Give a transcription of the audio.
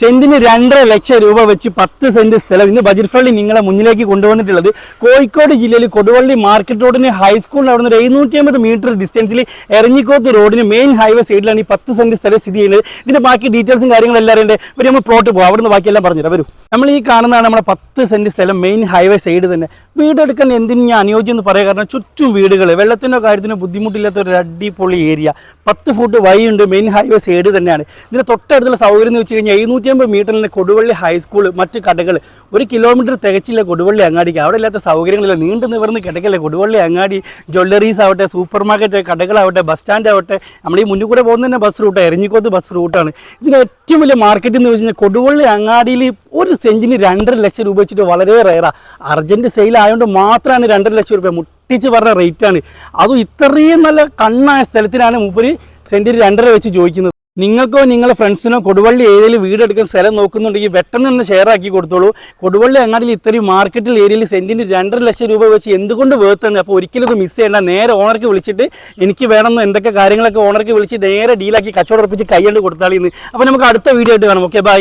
സെന്റിന് രണ്ടര ലക്ഷം രൂപ വെച്ച് പത്ത് സെന്റ് സ്ഥലം ഇന്ന് ബജറ്റ് ഫ്രണ്ട്ലി നിങ്ങളെ മുന്നിലേക്ക് കൊണ്ടുവന്നിട്ടുള്ളത്. കോഴിക്കോട് ജില്ലയിൽ കൊടുവള്ളി മാർക്കറ്റ് റോഡിന് ഹൈസ്കൂളിന് അവിടെ നിന്ന് എഴുന്നൂറ്റി അമ്പത് മീറ്റർ ഡിസ്റ്റൻസിൽ എറഞ്ഞിക്കോത്ത് റോഡിന് മെയിൻ ഹൈവേ സൈഡിലാണ് ഈ പത്ത് സെന്റ് സ്ഥലം സ്ഥിതി ചെയ്യുന്നത്. ഇതിന്റെ ബാക്കി ഡീറ്റെയിൽസും കാര്യങ്ങളും എല്ലാവരും ഉണ്ട് ഇവർ നമ്മൾ പ്ലോട്ട് പോകും അവിടെ നിന്ന് ബാക്കിയെല്ലാം പറഞ്ഞുതരാം. വരും. നമ്മൾ ഈ കാണുന്നതാണ് നമ്മുടെ പത്ത് സെന്റ് സ്ഥലം മെയിൻ ഹൈവേ സൈഡ് തന്നെ. വീടെടുക്കാൻ എന്തിനു ഞാൻ അനുയോജ്യം എന്ന് പറയാം കാരണം ചുറ്റും വീടുകൾ വെള്ളത്തിന്റെ കാര്യത്തിന് ബുദ്ധിമുട്ടില്ലാത്ത ഒരു അടിപൊളി ഏരിയ. പത്ത് ഫുട്ട് വഴിയുണ്ട് മെയിൻ ഹൈവേ സൈഡ് തന്നെയാണ്. ഇതിന് തൊട്ടടുത്തുള്ള സൗകര്യം എന്ന് വെച്ച് കഴിഞ്ഞാൽ എഴുന്നൂറ്റി അമ്പത് മീറ്ററിൽ കൊടുവള്ളി ഹൈസ്കൂൾ മറ്റ് കടകൾ ഒരു കിലോമീറ്റർ തികച്ചില്ല കൊടുവള്ളി അങ്ങാടിക്ക്. അവിടെ ഇല്ലാത്ത സൗകര്യങ്ങളില്ല. നീണ്ടു നിവർന്ന് കിടക്കല്ലേ കൊടുവള്ളി അങ്ങാടി. ജ്വല്ലറീസ് ആവട്ടെ സൂപ്പർ മാർക്കറ്റ് കടകളാവട്ടെ ബസ് സ്റ്റാൻഡ് ആവട്ടെ. നമ്മൾ ഈ മുന്നിൽ കൂടെ പോകുന്ന തന്നെ ബസ് റൂട്ട് എറിഞ്ഞിക്കോത്ത് ബസ് റൂട്ടാണ് ഇതിന് ഏറ്റവും വലിയ മാർക്കറ്റ് എന്ന് വെച്ച് കഴിഞ്ഞാൽ കൊടുവള്ളി അങ്ങാടിയിൽ ഒരു സെന്റിന് രണ്ടര ലക്ഷം രൂപ വെച്ചിട്ട് വളരെ റയറാണ് അർജന്റ് സെയിൽ ആയതുകൊണ്ട് മാത്രമാണ് രണ്ടര ലക്ഷം രൂപ മുട്ടിച്ച് പറഞ്ഞ റേറ്റാണ് അതും ഇത്രയും നല്ല കണ്ണായ സ്ഥലത്തിനാണ് മൂപ്പര് സെന്റിന് രണ്ടര വെച്ച് ചോദിക്കുന്നത്. നിങ്ങൾക്കോ നിങ്ങളുടെ ഫ്രണ്ട്സിനോ കൊടുവള്ളി ഏരിയയിൽ വീടെടുക്കുന്ന സ്ഥലം നോക്കുന്നുണ്ടെങ്കിൽ പെട്ടെന്ന് ഒന്ന് ഷെയർ ആക്കി കൊടുത്തോളൂ. കൊടുവള്ളി അങ്ങാടിയിൽ ഇത്രയും മാർക്കറ്റിൽ ഏരിയയിൽ സെന്റിന് രണ്ടര ലക്ഷം രൂപ വെച്ച് എന്തുകൊണ്ട് വേർത്താണ് അപ്പോൾ ഒരിക്കലും ഇത് മിസ് ചെയ്യേണ്ട. നേരെ ഓണർക്ക് വിളിച്ചിട്ട് എനിക്ക് വേണമെന്ന് എന്തൊക്കെ കാര്യങ്ങളൊക്കെ ഓണർക്ക് വിളിച്ച് നേരെ ഡീലാക്കി കച്ചവടം ഉറപ്പിച്ച് കൈയ്യണ്ട് കൊടുത്താളിന്ന്. അപ്പോൾ നമുക്ക് അടുത്ത വീഡിയോ ആയിട്ട് കാണാം. Okay bye